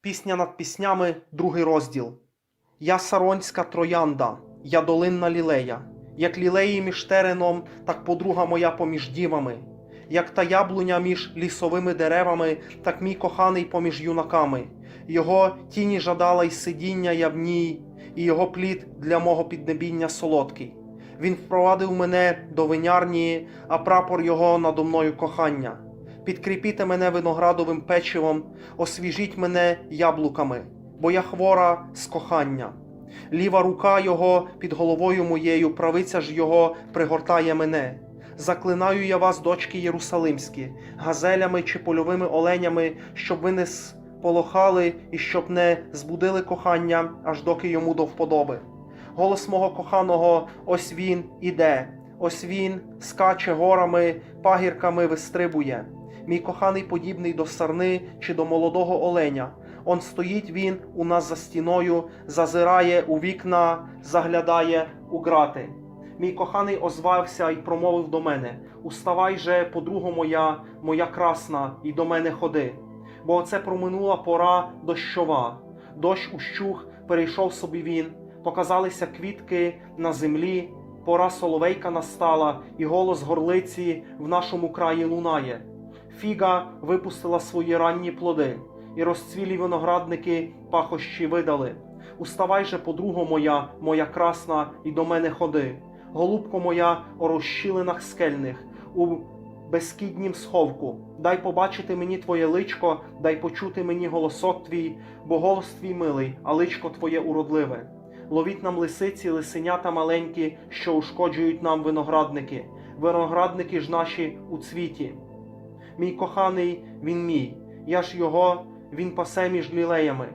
Пісня над піснями, другий розділ. Я саронська троянда, я долинна лілея, як лілеї між тереном, так подруга моя поміж дівами, як та яблуня між лісовими деревами, так мій коханий поміж юнаками. Його тіні жадала й сидіння я в ній, і його плід для мого піднебіння солодкий. Він впровадив мене до винярні, а прапор його надо мною кохання. Підкріпіте мене виноградовим печивом, освіжіть мене яблуками, бо я хвора з кохання. Ліва рука його під головою моєю, правиця ж його пригортає мене. Заклинаю я вас, дочки Єрусалимські, газелями чи польовими оленями, щоб ви не сполохали і щоб не збудили кохання, аж доки йому до вподоби. Голос мого коханого, ось він іде, ось він скаче горами, пагірками вистрибує. Мій коханий подібний до сарни чи до молодого оленя. Он стоїть він у нас за стіною, зазирає у вікна, заглядає у грати. Мій коханий озвався і промовив до мене: Уставай же, подруго моя, моя красна, і до мене ходи. Бо оце проминула пора дощова. Дощ ущух, перейшов собі він, показалися квітки на землі, пора соловейка настала, і голос горлиці в нашому краї лунає. Фіга випустила свої ранні плоди, і розцвілі виноградники пахощі видали. Уставай же, подруго моя, моя красна, і до мене ходи. Голубко моя о розщілинах скельних, у безкіднім сховку. Дай побачити мені твоє личко, дай почути мені голосок твій, бо голос твій милий, а личко твоє уродливе. Ловіть нам лисиці, лисенята маленькі, що ушкоджують нам виноградники. Виноградники ж наші у цвіті. Мій коханий, він мій, я ж його, він пасе між лілеями.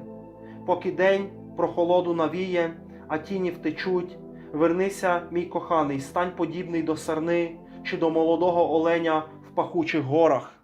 Поки день прохолоду навіє, а тіні втечуть, вернися, мій коханий, стань подібний до сарни чи до молодого оленя в пахучих горах.